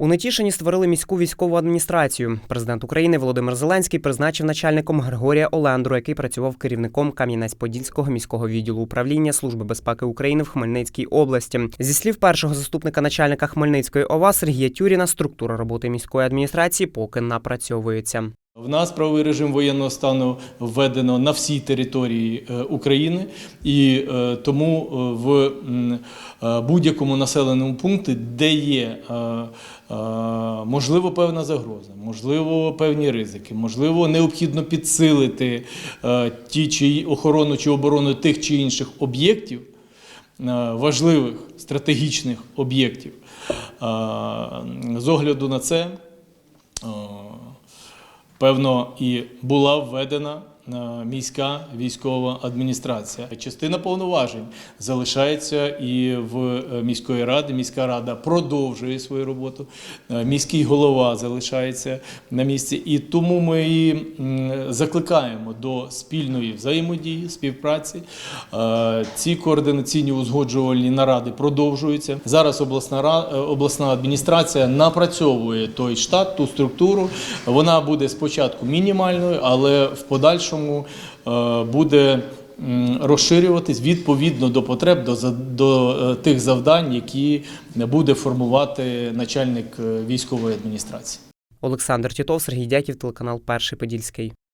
У Нетішині створили міську військову адміністрацію. Президент України Володимир Зеленський призначив начальником Григорія Олендру, який працював керівником Кам'янець-Подільського міського відділу управління Служби безпеки України в Хмельницькій області. Зі слів першого заступника начальника Хмельницької ОВА Сергія Тюріна, структура роботи міської адміністрації поки напрацьовується. В нас правовий режим воєнного стану введено на всій території е, України, і е, тому е, в будь-якому населеному пункті, де є можливо певна загроза, можливо певні ризики, можливо, необхідно підсилити ті чи охорону чи оборону тих чи інших об'єктів. Важливих стратегічних об'єктів. З огляду на це певно, і була введена міська військова адміністрація. Частина повноважень залишається і в е, міської ради. Міська рада продовжує свою роботу. Е, Міський голова залишається на місці. І тому ми і закликаємо до спільної взаємодії, співпраці. Е, Ці координаційні узгоджувальні наради продовжуються. Зараз обласна е, обласна адміністрація напрацьовує той штат, ту структуру. Вона буде спочатку мінімальною, але в подальшому е, буде розширюватись відповідно до потреб, до, до е, тих завдань, які буде формувати начальник е, військової адміністрації. Олександр Тітов, Сергій Дяків, телеканал Перший Подільський.